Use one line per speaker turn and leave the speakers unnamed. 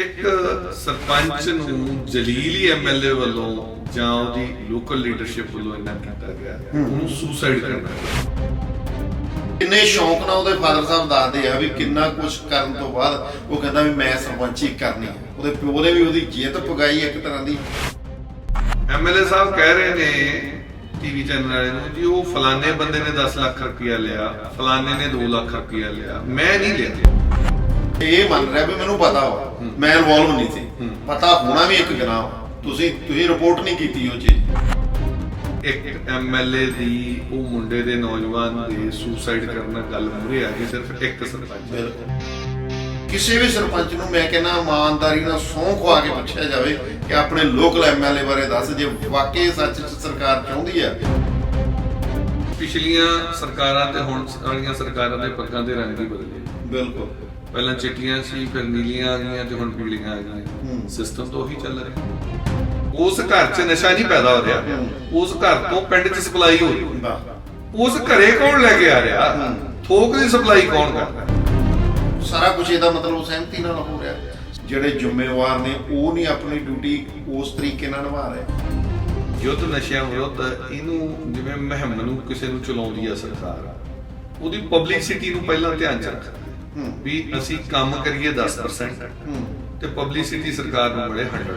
ਇੱਕ ਸਰਪੰਚ ਨੂੰ ਜਲੀਲੀ ਐਮਐਲਏ ਵੱਲੋਂ ਜਾਂ ਉਹਦੀ ਲੋਕਲ ਲੀਡਰਸ਼ਿਪ ਵੱਲੋਂ ਇੰਨਾ ਕੀਤਾ ਗਿਆ ਉਹਨੂੰ ਸੁਸਾਈਡ ਕਰਨਾ
ਕਿੰਨੇ ਸ਼ੌਂਕ ਨਾਲ ਉਹਦੇ ਫਾਦਰ ਸਾਹਿਬ ਦੱਸਦੇ ਆ ਵੀ ਕਿੰਨਾ ਕੁਝ ਕਰਨ ਤੋਂ ਬਾਅਦ ਉਹ ਕਹਿੰਦਾ ਵੀ ਮੈਂ ਸਰਪੰਚੀ ਕਰਨੀ ਉਹਦੇ ਪਿਓ ਨੇ ਵੀ ਉਹਦੀ ਜਿੱਤ ਪਗਾਈ ਇੱਕ ਤਰ੍ਹਾਂ ਦੀ।
ਐਮਐਲਏ ਸਾਹਿਬ ਕਹਿ ਰਹੇ ਨੇ ਟੀਵੀ ਚੈਨਲ ਵਾਲੇ ਨੂੰ ਜੀ ਉਹ ਫਲਾਣੇ ਬੰਦੇ ਨੇ 10 ਲੱਖ ਰੁਪਇਆ ਲਿਆ ਫਲਾਣੇ ਨੇ 2 ਲੱਖ ਰੁਪਇਆ ਲਿਆ ਮੈਂ ਨਹੀਂ ਲਿਆ।
ਇਹ ਮੰਨ ਰਿਹਾ ਵੀ ਮੈਨੂੰ ਪਤਾ ਵਾ। ਮੈਂ ਇਨਵੋਲਵ ਨਹੀਂ ਸੀ। ਪਤਾ ਹੋਣਾ ਵੀ ਇੱਕ ਗੁਨਾਹ ਵਾ। ਤੁਸੀਂ ਤੁਸੀਂ ਰਿਪੋਰਟ ਨਹੀਂ ਕੀਤੀ ਉਹ ਚੀਜ਼।
ਇੱਕ ਐਮਐਲਏ ਦੀ ਉਹ ਮੁੰਡੇ ਦੇ ਨੌਜਵਾਨ ਦੇ ਸੁਸਾਈਡ ਕਰਨ ਨਾਲ ਗੱਲ ਮੂਰੇ ਆ ਗਈ ਸਿਰਫ ਇੱਕ ਸਰਪੰਚ।
ਕਿਸੇ ਵੀ ਸਰਪੰਚ ਨੂੰ ਮੈਂ ਕਹਿੰਦਾ ਇਮਾਨਦਾਰੀ ਨਾਲ ਸਹੁੰ ਖਵਾ ਕੇ ਪੁੱਛਿਆ ਜਾਵੇ ਕਿ ਆਪਣੇ ਲੋਕਲ ਐਮਐਲਏ ਬਾਰੇ ਦੱਸ ਜੇ ਵਾਕਈ ਸੱਚ ਚ ਸਰਕਾਰ ਚਾਹੁੰਦੀ ਹੈ
ਪਿਛਲੀਆਂ ਸਰਕਾਰਾਂ ਤੇ ਹੁਣ ਵਾਲੀਆਂ ਸਰਕਾਰਾਂ ਦੇ ਪੱਗਾਂ ਦੇ ਰੰਗ ਹੀ ਬਦਲੇ।
ਬਿਲਕੁਲ।
ਪਹਿਲਾਂ ਚਿੱਟੀਆਂ ਸੀ ਫਿਰ ਨੀਲੀਆਂ ਆ ਗਈਆਂ ਤੇ ਹੁਣ ਪੀਲੀਆਂ ਆ ਗਈਆਂ। ਸਿਸਟਮ ਤਾਂ ਉਹੀ ਚੱਲ ਰਿਹਾ। ਉਸ ਘਰ 'ਚ ਨਸ਼ਾ ਨਹੀਂ ਪੈਦਾ ਹੋ ਰਿਹਾ। ਉਸ ਘਰ ਤੋਂ ਪਿੰਡ 'ਚ ਸਪਲਾਈ ਹੋ ਰਹੀ। ਉਸ ਘਰੇ ਕੌਣ ਲੈ ਕੇ ਆ ਰਿਹਾ? ਥੋਕ ਦੀ ਸਪਲਾਈ ਕੌਣ ਕਰਦਾ?
ਸਾਰਾ ਕੁਝ ਇਹਦਾ ਮਤਲਬ ਸਹਿਮਤੀ ਨਾਲ ਹੋ ਰਿਹਾ। ਜਿਹੜੇ ਜ਼ਿੰਮੇਵਾਰ ਨੇ ਉਹ ਨਹੀਂ ਆਪਣੀ ਡਿਊਟੀ ਉਸ ਤਰੀਕੇ ਨਾਲ ਨਿਭਾ ਰਹੇ।
ਯੁੱਧ ਨਸ਼ਿਆਂ ਵਿਰੁੱਧ ਇਹਨੂੰ ਜਿਵੇਂ ਮੁਹਿੰਮ ਨੂੰ ਕਿਸੇ ਨੂੰ ਚਲਾਉਂਦੀ ਆ ਸਰਕਾਰ ਉਹਦੀ ਪਬਲਿਸਿਟੀ ਨੂੰ ਪਹਿਲਾਂ ਧਿਆਨ ਚ ਰੱਖਦੀ
ਹੂੰ।
ਵੀ ਅਸੀਂ ਕੰਮ ਕਰੀਏ 10%
ਹੂੰ।
ਤੇ ਪਬਲਿਸਿਟੀ ਸਰਕਾਰ ਨੂੰ ਮਿਲੇ 100